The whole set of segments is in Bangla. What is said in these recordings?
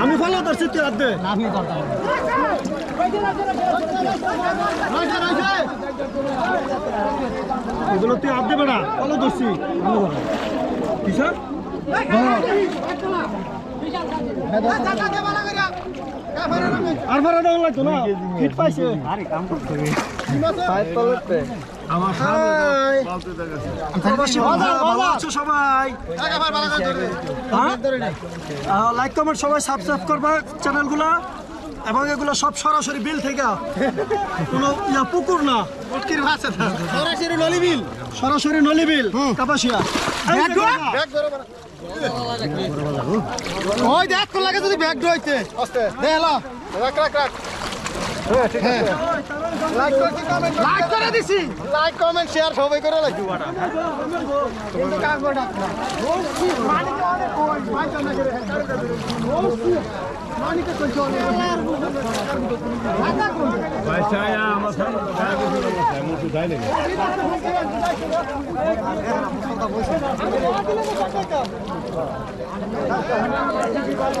আমি ভালো ধরছি তুই আদে আমি এগুলো তুই আদে বেড়া ভালো ধরছি কিসা আর ভাড়া দেওয়া লাগতো না? ফিট পাইছে। আমার প্রবাসী বাজার ভালো সবাই লাইক কমেন্ট সবাই সাবস্ক্রাইব করবা চ্যানেলগুলো। এবং এগুলো সব সরাসরি বিল থেকে কোনো ইয়া পুকুর না সরাসরি নলি বিল। সরাসরি নলি বিল কাপাসিয়া। ওই দেখ লাগে যদি ব্যাগ রইতে দে হলো রাখ রাখ রাখ। লাইক করে কমেন্ট লাইক করে দিছি। লাইক কমেন্ট শেয়ার সবাই করে লাগবে কিন্তু কাজ বড় মানিক অনেক কই ভাই জানা করে মানিক তো চলে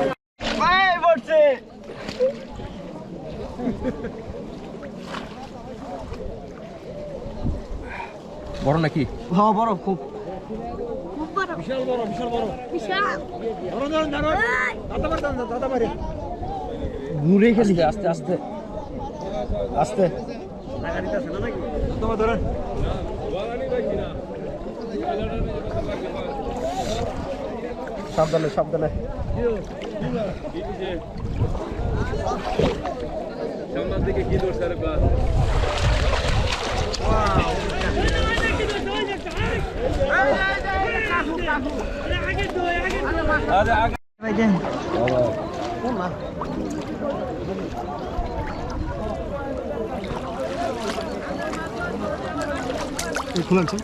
এই বড় নাকি? হ্যাঁ বড় খুব। ঘুরে খেলি। আস্তে আস্তে আস্তে। ধরেন সাবধানে সাবধানে। आगे आगे भाई जान कौन ना ये खुला छ